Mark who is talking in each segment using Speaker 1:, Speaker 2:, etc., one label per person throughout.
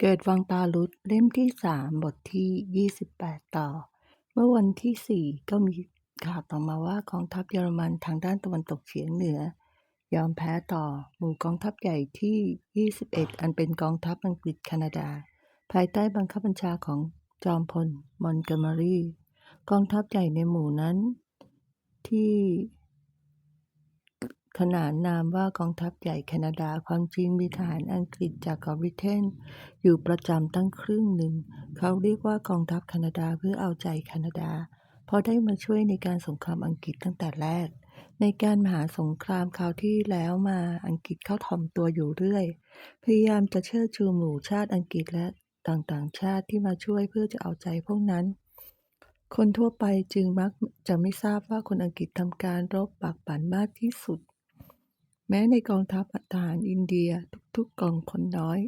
Speaker 1: เกิดวังตาลุดเล่มที่สามบทที่ 28 ต่อ เมื่อวันที่4ก็มีข่าวต่อมาว่ากองทัพเยอรมันทางด้านตะวันตกเฉียงเหนือ ยอมแพ้ต่อหมู่กองทัพใหญ่ที่ 21 อันเป็นกองทัพอังกฤษแคนาดา ภายใต้บังคับบัญชาของจอมพลมอนโกเมอรีกองทัพใหญ่ในหมู่นั้น ที่ ขนานนามว่ากองทัพใหญ่แคนาดาความจริงมีทหารอังกฤษจากกาะบริเตนอยู่ประจำตั้งครึ่งหนึ่ง เขาเรียกว่ากองทัพแคนาดาเพื่อเอาใจแคนาดา เพราะได้มาช่วยในการสงครามอังกฤษตั้งแต่แรก ในการมหาสงครามคราวที่แล้วมาอังกฤษเข้าถ่อมตัวอยู่เรื่อย พยายามจะเชิดชูหมู่ชาติอังกฤษและต่างๆ ชาติที่มาช่วยเพื่อจะเอาใจพวกนั้นคนทั่วไปจึงมักจะไม่ทราบว่าคนอังกฤษทำการรบปากปั่นมากที่สุด แม้ในกองทัพทหารอินเดียทุกๆกองคนน้อย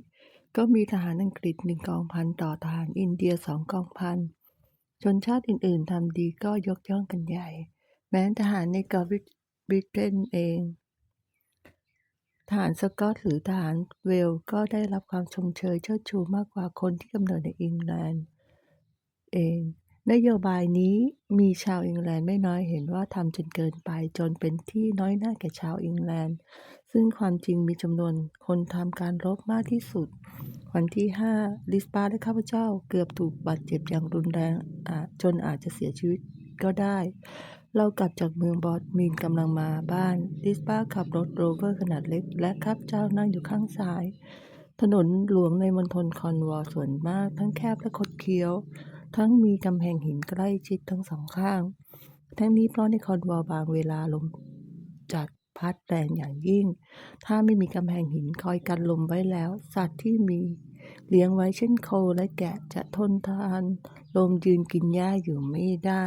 Speaker 1: ก็มีทหารอังกฤษหนึ่งกองพันต่อทหารอินเดียสองกองพันชนชาติอื่นๆทำดีก็ยกย่องกันใหญ่ แม้ทหารในเกาะบริเตนเองทหารสกอตหรือทหารเวลก็ได้รับความชมเชยเชิดชูมากกว่าคนที่กำเนิดในอังกฤษเอง นโยบายนี้มีชาวอังกฤษไม่น้อยเห็นว่าทำจนเกินไปจนเป็นที่น้อยหน้าแก่ชาวอังกฤษซึ่งความจริงมีจำนวนคนทำการรบมากที่สุด วันที่ 5 ลิสปาและข้าพเจ้าเกือบถูกบาดเจ็บอย่างรุนแรงจนอาจจะเสียชีวิตก็ได้ เรากลับจากเมืองบอสมีนกำลังมาบ้าน ลิสปาขับรถโรเวอร์ขนาดเล็ก และข้าพเจ้านั่งอยู่ข้างซ้าย ถนนหลวงในมณฑลคอนวอลส่วนมากทั้งแคบและคดเคี้ยว ทั้งมีกำแพงหินใกล้ชิดทั้งสองข้าง ทั้งนี้เพราะในคอนวอลบางเวลาลมจัดพัดแรงอย่างยิ่ง ถ้าไม่มีกำแพงหินคอยกันลมไว้แล้ว สัตว์ที่มีเลี้ยงไว้เช่นโคและแกะจะทนทาน ลมยืนกินหญ้าอยู่ไม่ได้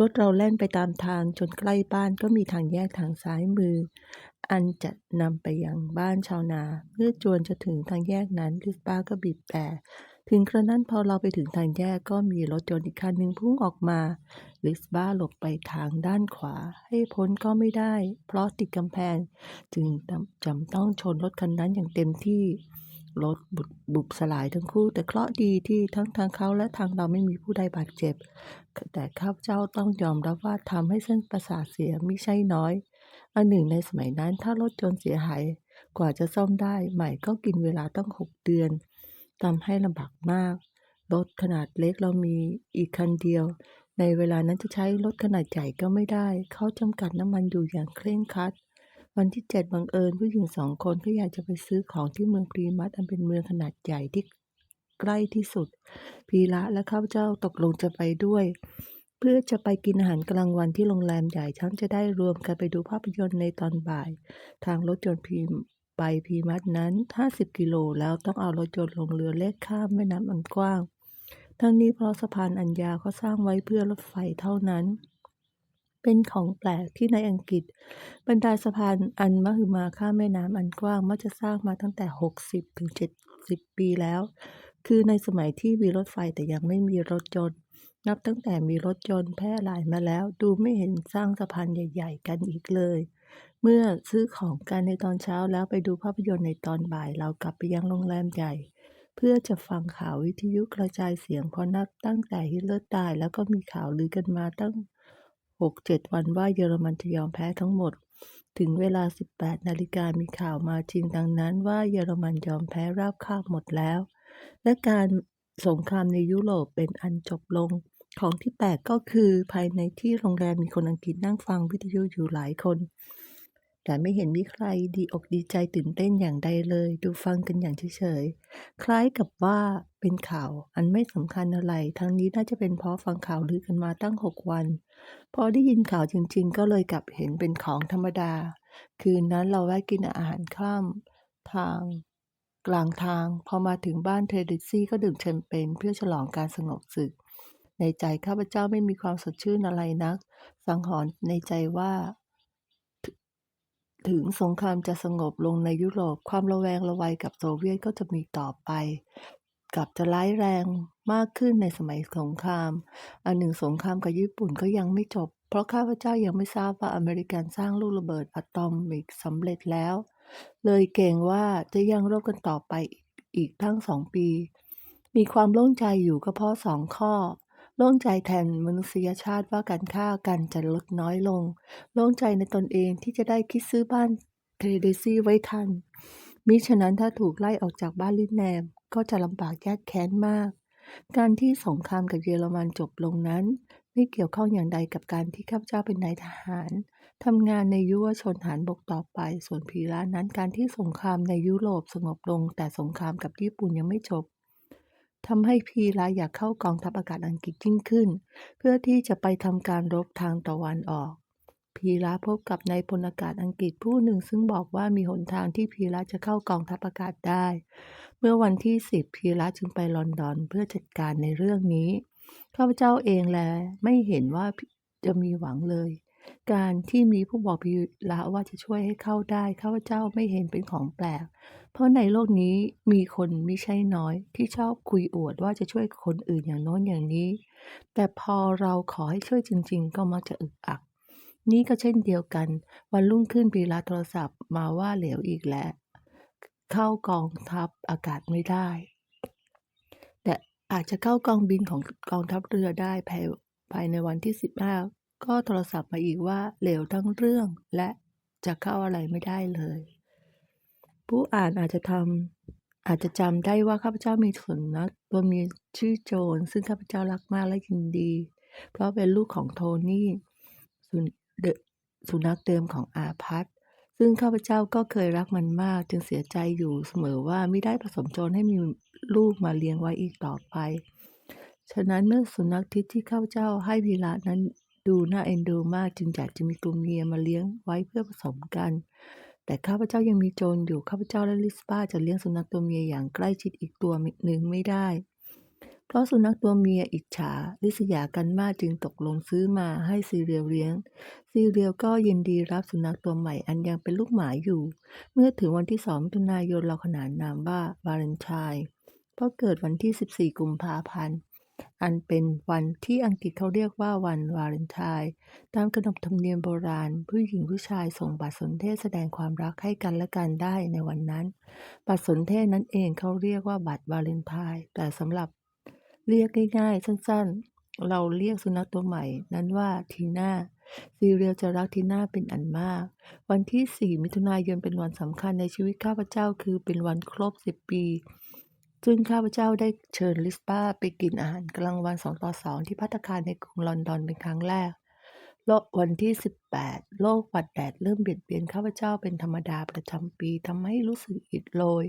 Speaker 1: รถเราแล่นไปตามทางจนใกล้บ้านก็มีทางแยกทางซ้ายมือ อันจะนำไปยังบ้านชาวนา เมื่อจวนจะถึงทางแยกนั้นลิสป้าก็บีบแต่ ถึงกระนั้นพอเราไปถึงทางแยกก็มีรถยนต์อีกคันหนึ่งพุ่งออกมา ลิสบ้าหลบไปทางด้านขวา ให้พ้นก็ไม่ได้ เพราะติดกำแพง จึงจำต้องชนรถคันนั้นอย่างเต็มที่ รถบุบสลายทั้งคู่ แต่เคราะห์ดีที่ทั้งทางเขาและทางเราไม่มีผู้ใดบาดเจ็บ แต่ข้าพเจ้าต้องยอมรับว่าทำให้เส้นประสาทเสียไม่ใช่น้อย อันหนึ่งในสมัยนั้นถ้ารถยนต์เสียหายกว่าจะซ่อมได้ใหม่ก็กินเวลาต้องหกเดือน ทำให้ลำบากมาก รถขนาดเล็กเรามีอีกคันเดียว ในเวลานั้นจะใช้รถขนาดใหญ่ก็ไม่ได้ เขาจำกัดน้ำมันอยู่อย่างเคร่งครัด วันที่เจ็ดบังเอิญผู้หญิงสองคนก็อยากจะไปซื้อของที่เมืองพรีมัสอันเป็นเมืองขนาดใหญ่ที่ใกล้ที่สุด พีระและข้าพเจ้าตกลงจะไปด้วย เพื่อจะไปกินอาหารกลางวันที่โรงแรมใหญ่ทั้งจะได้รวมกันไปดูภาพยนตร์ในตอนบ่าย ทางรถยนต์พี ไปพีมัสนั้น 50 กิโลแล้วต้องเอารถยนต์ลงเรือเล็กข้ามแม่น้ำอันกว้าง ทั้งนี้เพราะสะพานอันยาวเขาสร้างไว้เพื่อรถไฟเท่านั้น เป็นของแปลกที่ในอังกฤษ บรรดาสะพานอันมหึมาข้ามแม่น้ำอันกว้างมักจะสร้างมาตั้งแต่ 60ถึง70 ปีแล้ว คือในสมัยที่มีรถไฟแต่ยังไม่มีรถยนต์นับตั้งแต่มีรถยนต์แพร่หลายมาแล้ว ดูไม่เห็นสร้างสะพานใหญ่ ๆ กันอีกเลย เมื่อซื้อของกันในตอนเช้าแล้วไปดูภาพยนตร์ในตอนบ่าย เรากลับไปยังโรงแรมใหญ่ เพื่อจะฟังข่าววิทยุกระจายเสียงเพราะนับตั้งแต่ฮิตเลอร์ตายแล้วก็มีข่าวลือกันมาตั้ง 6-7 วันว่าเยอรมันจะยอมแพ้ทั้งหมด ถึงเวลา 18 นาฬิกามีข่าวมาจริงดังนั้นว่าเยอรมันยอมแพ้ราบคาบหมดแล้ว และการสงครามในยุโรปเป็นอันจบลงของที่แปลกก็คือภายในที่โรงแรมมีคนอังกฤษนั่งฟังวิทยุอยู่หลายคน แต่ไม่เห็นมีใครดีอกดีใจตื่นเต้นอย่างใดเลย ดูฟังกันอย่างเฉยๆ คล้ายกับว่าเป็นข่าวอันไม่สำคัญอะไร ทั้งนี้น่าจะเป็นเพราะฟังข่าวลือกันมาตั้งหกวัน พอได้ยินข่าวจริง ๆ ก็เลยกลับเห็นเป็นของธรรมดา คืนนั้นเราแวะกินอาหารข้ามทางกลางทาง พอมาถึงบ้านเทรดิซี่ก็ดื่มแชมเปญเพื่อฉลองการสงบศึก ในใจข้าพเจ้าไม่มีความสดชื่นอะไรนัก สังหรณ์ในใจว่า ถึงสงครามจะสงบลงในยุโรป ความระแวงระไวกับโซเวียตก็จะมีต่อไป กับจะร้ายแรงมากขึ้นในสมัยสงคราม อันหนึ่งสงครามกับญี่ปุ่นก็ยังไม่จบ เพราะข้าพเจ้ายังไม่ทราบว่าอเมริกันสร้างลูกระเบิดอะตอมิกสำเร็จแล้ว เลยเกรงว่าจะยังรบกันต่อไปอีกทั้งสองปี มีความโล่งใจอยู่ก็เพราะสองข้อ โล่งใจแทนมนุษยชาติว่าการฆ่ากันจะลดน้อยลง โล่งใจในตนเองที่จะได้คิดซื้อบ้านเทรเดซี่ไว้ทัน มิฉะนั้นถ้าถูกไล่ออกจากบ้านลินแนม ก็จะลำบากยากแค้นมาก การที่สงครามกับเยอรมันจบลงนั้น ไม่เกี่ยวข้องอย่างใดกับการที่ข้าพเจ้าเป็นนายทหารทำงานในยุวชนฐานบกต่อไป ส่วนพีระนั้นการที่สงครามในยุโรปสงบลง แต่สงครามกับญี่ปุ่นยังไม่จบ ทำให้พีระอยากเข้ากองทัพอากาศอังกฤษยิ่งขึ้น เพื่อที่จะไปทำการรบทางตะวันออก พีระพบกับนายพลอากาศอังกฤษผู้หนึ่งซึ่งบอกว่ามีหนทางที่พีระจะเข้ากองทัพอากาศได้ เมื่อวันที่ 10 พีระจึงไปลอนดอนเพื่อจัดการในเรื่องนี้ ข้าพเจ้าเองแลไม่เห็นว่าจะมีหวังเลย การที่มีผู้บอกพีระว่าจะช่วยให้เข้าได้ ข้าพเจ้าไม่เห็นเป็นของแปลก เพราะในโลกนี้มีคนไม่ใช่น้อย ที่ชอบคุยอวดว่าจะช่วยคนอื่นอย่างโน้นอย่างนี้ แต่พอเราขอให้ช่วยจริง ๆ ก็มักจะอึกอัก นี่ก็เช่นเดียวกัน วันรุ่งขึ้นพีระโทรศัพท์มาว่าเหลวอีกแล้ว เข้ากองทัพอากาศไม่ได้ แต่อาจจะเข้ากองบินของกองทัพเรือได้ภายภายในวันที่ 15 ก็โทรศัพท์มาอีกว่าเหลวทั้งเรื่องและจะเข้าอะไรไม่ได้เลย ผู้อ่านอาจจะทำอาจจะจำได้ว่าข้าพเจ้ามีสุนัขตัวมีชื่อโจนซึ่งข้าพเจ้ารักมากและยินดี เพราะเป็นลูกของโทนี่สุสนัขเดิมของอาพัทซึ่งข้าพเจ้าก็เคยรักมันมาก จึงเสียใจอยู่เสมอว่าไม่ได้ผสมโจรให้มีลูกมาเลี้ยงไว้อีกต่อไป ฉะนั้นเมื่อสุนัขทิศที่ข้าพเจ้าให้พีระนั้น ดูน่าเอ็นดูมากจึงอยากจะมีตัวเมียมาเลี้ยงไว้เพื่อผสมกัน แต่ข้าพเจ้ายังมีโจรอยู่ข้าพเจ้าและลิสป้าจะเลี้ยงสุนัขตัวเมียอย่างใกล้ชิดอีกตัวหนึ่งไม่ได้ เพราะสุนัขตัวเมียอิจฉาริษยากันมากจึงตกลงซื้อมาให้ซีเรียลเลี้ยง ซีเรียลก็ยินดีรับสุนัขตัวใหม่อันยังเป็นลูกหมาอยู่ เมื่อถึงวันที่2มิถุนายนเราขนานนามว่าวาเลนไทน์เพราะเกิดวันที่ 14 กุมภาพันธ์ อันเป็นวันที่อังกฤษเขาเรียกว่าวันวาเลนไทน์ตามขนบธรรมเนียมโบราณ ผู้หญิงผู้ชายส่งบัตรสนเทศแสดงความรักให้กันและกันได้ในวันนั้น บัตรสนเทศนั้นเองเขาเรียกว่าบัตรวาเลนไทน์แต่สำหรับเรียกง่ายๆ สั้นๆ เราเรียกสุนัขตัวใหม่นั้นว่าทีน่าซีเรียลจะรักทีน่าเป็นอันมาก วันที่ 4 มิถุนายนเป็นวันสำคัญในชีวิตข้าพเจ้า คือเป็นวันครบ 10 ปี ซึ่งข้าพเจ้าได้เชิญลิสป้าไปกินอาหารกลางวันสองต่อสองที่พัตตาคารในกรุงลอนดอนเป็นครั้งแรกโลกวันที่ 18โรคหวัดแดดเริ่มเบียดเบียนข้าพเจ้าเป็นธรรมดาประจำปีทำให้รู้สึกอิดโรย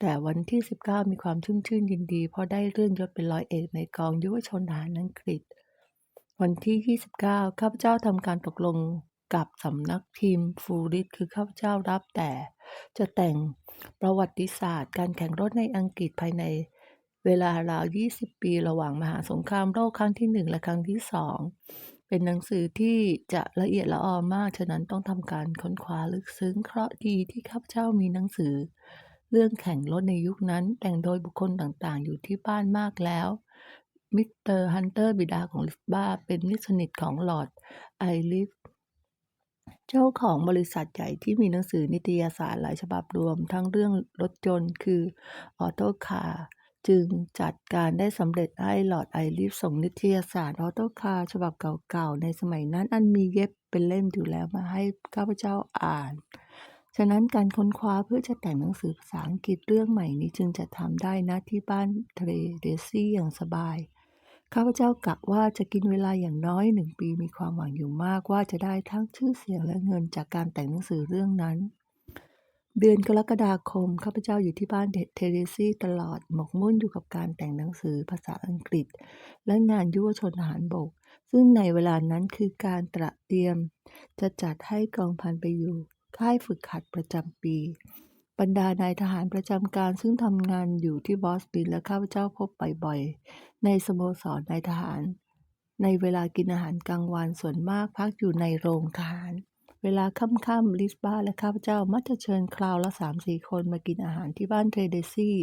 Speaker 1: แต่วันที่ 19 มีความชุ่มชื่นยินดีเพราะได้เลื่อนยศเป็นร้อยเอกในกองยุวชนทหารอังกฤษ วันที่ 29 ข้าพเจ้าทำการตกลงกับสำนักพิมพ์ฟูริสคือข้าพเจ้ารับแต่ จะแต่งประวัติศาสตร์ การแข่งรถในอังกฤษภายในเวลาราว 20 ปีระหว่างมหาสงครามโลกครั้งที่ 1 และครั้งที่ 2 เป็นหนังสือที่จะละเอียดละออมาก ฉะนั้นต้องทำการค้นคว้าลึกซึ้ง เคราะห์ดีที่ข้าพเจ้ามีหนังสือ เรื่องแข่งรถในยุคนั้น แต่งโดยบุคคลต่างๆ อยู่ที่บ้านมากแล้ว มิสเตอร์ฮันเตอร์บิดาของลิสบ้าเป็นมิตรสนิทของลอดไอริฟ เจ้าของบริษัทใหญ่ที่มีหนังสือนิตยสารหลายฉบับรวม ทั้งเรื่องรถยนต์คือออโตคาร์จึงจัดการได้สำเร็จให้หลอดไอริฟส่งนิตยสารออโตคาร์ฉบับเก่าๆ ในสมัยนั้นอันมีเย็บเป็นเล่มอยู่แล้วมาให้ข้าพเจ้าอ่าน ฉะนั้นการค้นคว้าเพื่อจะแต่งหนังสือภาษาอังกฤษเรื่องใหม่นี้จึงจะทำได้นะที่บ้านเทรเดซี่อย่างสบาย ข้าพเจ้ากะว่าจะกินเวลาอย่างน้อยหนึ่งปีมีความหวังอยู่มากว่าจะได้ทั้งชื่อเสียงและเงินจากการแต่งหนังสือเรื่องนั้น เดือนกรกฎาคมข้าพเจ้าอยู่ที่บ้านเทเรซี่ตลอดหมกมุ่นอยู่กับการแต่งหนังสือภาษาอังกฤษ และงานยุวชนทหารบก ซึ่งในเวลานั้นคือการตระเตรียม จะจัดให้กองพันไปอยู่ ค่ายฝึกหัดประจำปีบรรดานายทหารประจำการซึ่งทำงานอยู่ที่บอสตันและข้าพเจ้าพบบ่อยๆ ในสโมสรนายทหาร ในเวลากินอาหารกลางวันส่วนมากพักอยู่ในโรงทหาร เวลาค่ำๆลิสบ้าและข้าพเจ้ามักจะเชิญคราวละสามสี่คนมากินอาหารที่บ้านเทรเดซี่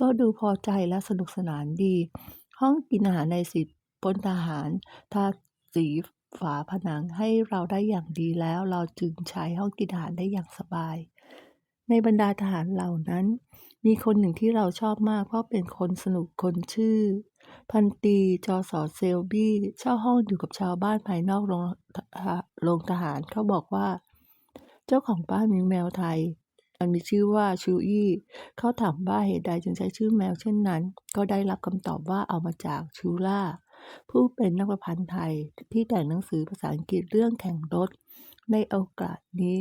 Speaker 1: ก็ดูพอใจและสนุกสนานดี ห้องกินอาหารในสิบพลทหารทาสีฝาผนังให้เราได้อย่างดีแล้ว เราจึงใช้ห้องกินอาหารได้อย่างสบาย ในบรรดาทหารเหล่านั้น มีคนหนึ่งที่เราชอบมาก เพราะเป็นคนสนุกคนชื่อ พันตรีจอสอเซลบี้เช่าห้องอยู่กับชาวบ้านภายนอกโรงโรงทหารเขาบอกว่า เจ้าของบ้านมีแมวไทยอันมีชื่อว่าชูอี้เขาถามว่าเหตุใดจึงใช้ชื่อแมวเช่นนั้น ก็ได้รับคำตอบว่าเอามาจากชูล่าผู้เป็นนักประพันธ์ไทยที่แต่งหนังสือภาษาอังกฤษเรื่องแข่งรถ ในโอกาสนี้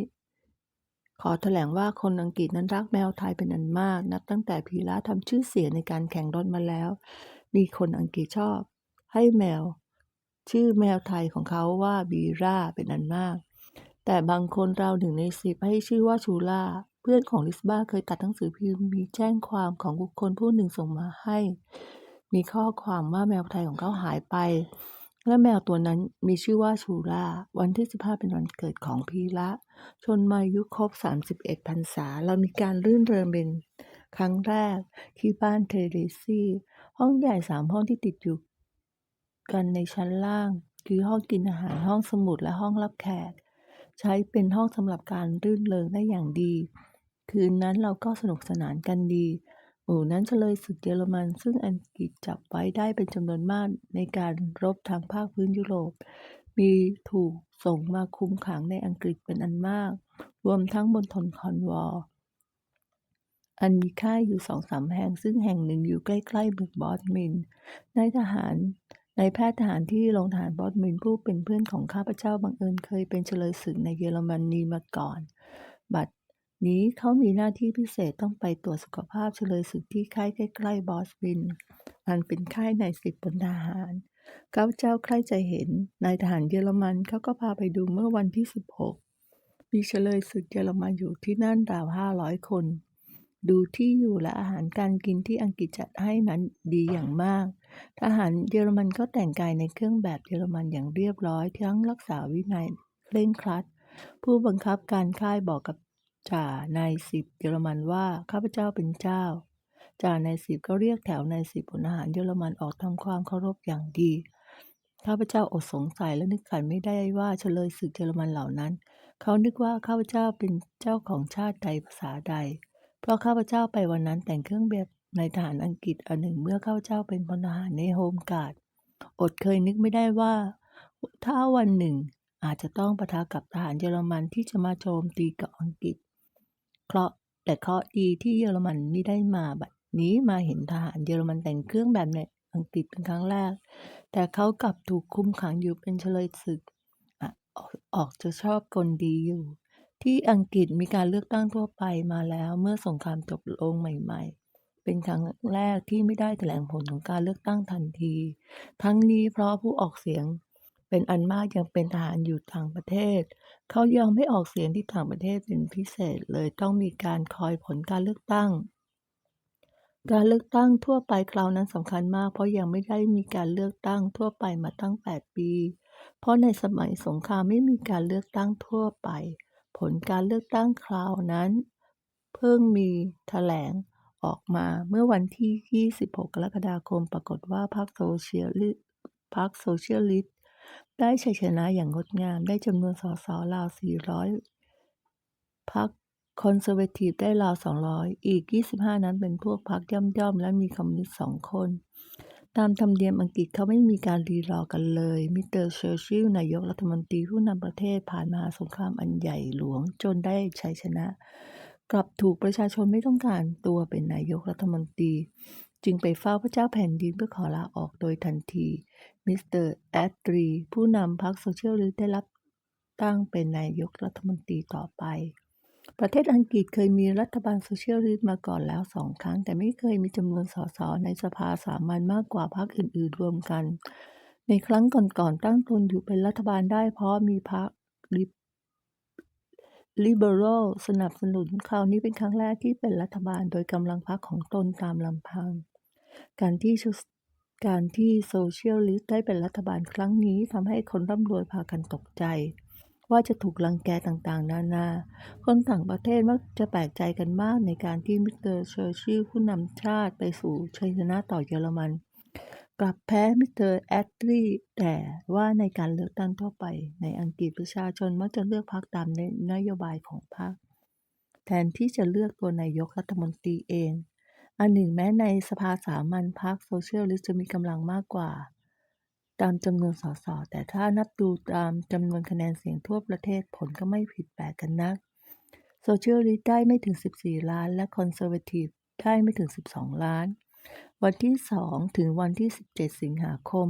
Speaker 1: ขอแถลงว่าคนอังกฤษนั้นรักแมวไทยเป็นอันมาก นับตั้งแต่พีระทำชื่อเสียงในการแข่งรถมาแล้ว มีคนอังกฤษชอบ ให้แมว ชื่อแมวไทยของเขาว่าบีราเป็นอันมาก แต่บางคนเราหนึ่งในสิบให้ชื่อว่าชูล่า เพื่อนของลิสบ้าเคยตัดหนังสือพิมพ์มีแจ้งความของบุคคลผู้หนึ่งส่งมาให้ มีข้อความว่าแมวไทยของเขาหายไป และแมวตัวนั้นมีชื่อว่าชูล่า วันที่ 15 เป็นวันเกิดของพีระชนมายุครบ 31พรรษา เรามีการรื่นเริงเป็นครั้งแรกที่บ้านเทเรซี่ ห้องใหญ่สามห้องที่ติดอยู่กันในชั้นล่าง คือห้องกินอาหารห้องสมุดและห้องรับแขก ใช้เป็นห้องสำหรับการรื่นเริงได้อย่างดี คืนนั้นเราก็สนุกสนานกันดีหมู่นั้นเฉลยศึกเยอรมัน ซึ่งอังกฤษจับไว้ได้เป็นจำนวนมากในการรบทางภาคพื้นยุโรป มีถูกส่งมาคุมขังในอังกฤษเป็นอันมาก รวมทั้งบนทนคอนวอลล์ อันมีค่ายอยู่สองสามแห่ง ซึ่งแห่งหนึ่งอยู่ใกล้ๆเมืองบอสมินนายทหารนายแพทย์ทหารที่โรงทหารบอสมินผู้เป็นเพื่อนของข้าพเจ้าบังเอิญเคยเป็นเฉลยศึกในเยอรมนีมาก่อน บัดนี้เขามีหน้าที่พิเศษต้องไปตรวจสุขภาพเฉลยศึกที่ค่ายใกล้ๆบอสมิน อันเป็นค่ายนายสิบบนทหารข้าพเจ้าใคร่ใจเห็นนายทหารเยอรมันเขาก็พาไปดูเมื่อวันที่ 16 มีเฉลยศึกเยอรมันอยู่ที่นั่นราวห้าร้อยคน ดูที่อยู่และอาหารการกินที่อังกฤษจัดให้นั้นดีอย่างมาก ทหารเยอรมันก็แต่งกายในเครื่องแบบเยอรมันอย่างเรียบร้อย ทั้งรักษาวินัยเคร่งครัด ผู้บังคับการค่ายบอกกับจ่านายสิบเยอรมันว่าข้าพเจ้าเป็นเจ้า จ่านายสิบก็เรียกแถวนายสิบพลทหารเยอรมันออกทำความเคารพอย่างดี ข้าพเจ้าอดสงสัยและนึกขันไม่ได้ว่าเฉลยศึกเยอรมันเหล่านั้น เขานึกว่าข้าพเจ้าเป็นเจ้าของชาติใดภาษาใด เพราะข้าพเจ้าไปวันนั้นแต่งเครื่องแบบในทหารอังกฤษอันหนึ่งเมื่อข้าพเจ้าเป็นพลทหารในโฮมการ์ดอดเคยนึกไม่ได้ว่า ถ้าวันหนึ่งอาจจะต้องปะทะกับทหารเยอรมันที่จะมาโจมตีกับอังกฤษ เคราะห์แต่เคราะห์ดีที่เยอรมันไม่ได้มาบัดนี้มาเห็นทหารเยอรมันแต่งเครื่องแบบในอังกฤษเป็นครั้งแรก แต่เขากลับถูกคุมขังอยู่เป็นเฉลยศึกออกออกจะชอบกลดีอยู่ ที่อังกฤษมีการเลือกตั้งทั่วไปมาแล้วเมื่อสงครามจบลงใหม่ ๆ เป็นครั้งแรกที่ไม่ได้แถลงผลของการเลือกตั้งทันที ทั้งนี้เพราะผู้ออกเสียงเป็นอันมากยังเป็นทหารอยู่ต่างประเทศ เขายังไม่ออกเสียงที่ต่างประเทศเป็นพิเศษเลยต้องมีการคอยผลการเลือกตั้ง การเลือกตั้งทั่วไปคราวนั้นสำคัญมาก เพราะยังไม่ได้มีการเลือกตั้งทั่วไปมาตั้ง 8 ปี เพราะในสมัยสงครามไม่มีการเลือกตั้งทั่วไป ผลการเลือกตั้งคราวนั้น เพิ่งมีแถลงออกมาเมื่อวันที่ 26 กรกฎาคม ปรากฏว่าพรรคโซเชียลิสต์พรรคโซเชียลิสต์ได้ชัยชนะอย่างงดงาม ได้จำนวนสสราว 400 พรรคคอนเซอร์เวทีฟได้ราว 200 อีก 25 นั้นเป็นพวกพรรคย่อมๆ และมีคอมมิวนิสต์สองคน ตามธรรมเนียมอังกฤษเขาไม่มีการรีรอกันเลย มิสเตอร์เชอร์ชิลนายกรัฐมนตรีผู้นำประเทศผ่านมหาสงครามอันใหญ่หลวงจนได้ชัยชนะ กลับถูกประชาชนไม่ต้องการตัวเป็นนายกรัฐมนตรี จึงไปเฝ้าพระเจ้าแผ่นดินเพื่อขอลาออกโดยทันที มิสเตอร์แอดรี ผู้นำพรรคโซเชียลิสต์ได้รับตั้งเป็นนายกรัฐมนตรีต่อไป ประเทศอังกฤษเคยมีรัฐบาลโซเชียลิสต์มาก่อนแล้วสองครั้ง แต่ไม่เคยมีจำนวนสสในสภาสามัญมากกว่าพรรคอื่นๆรวมกัน ในครั้งก่อนๆตั้งตนอยู่เป็นรัฐบาลได้เพราะมีพรรคลิเบอรัลสนับสนุนคราวนี้เป็นครั้งแรกที่เป็นรัฐบาลโดยกำลังพรรคของตนตามลำพัง การที่การที่โซเชียลิสต์ได้เป็นรัฐบาลครั้งนี้ทำให้คนร่ำรวยพากันตกใจ ว่าจะถูกลังแกต่างๆ นานา คนต่างประเทศมักจะแปลกใจกันมากในการที่มิสเตอร์เชอร์ชิลผู้นำชาติไปสู่ชัยชนะต่อเยอรมัน กลับแพ้มิสเตอร์แอดรีแต่ว่าในการเลือกตั้งทั่วไป ในอังกฤษประชาชนมักจะเลือกพรรคตามนโยบายของพรรคแทนที่จะเลือกตัวนายกรัฐมนตรีเอง อันหนึ่งแม้ในสภาสามัญพรรคโซเชียลิสต์จะมีกำลังมากกว่า ตามจำนวนสส แต่ถ้านับดูตามจำนวนคะแนนเสียงทั่วประเทศผลก็ไม่ผิดแปลกกันนักโซเชียลิสต์ได้ไม่ถึง 14 ล้าน และคอนเซอร์เวทีฟได้ไม่ถึง 12 ล้าน วันที่ 2 ถึงวันที่ 17 สิงหาคม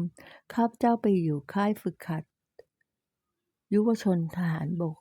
Speaker 1: ข้าพเจ้าไปอยู่ค่ายฝึกขัด ยุวชนทหารบก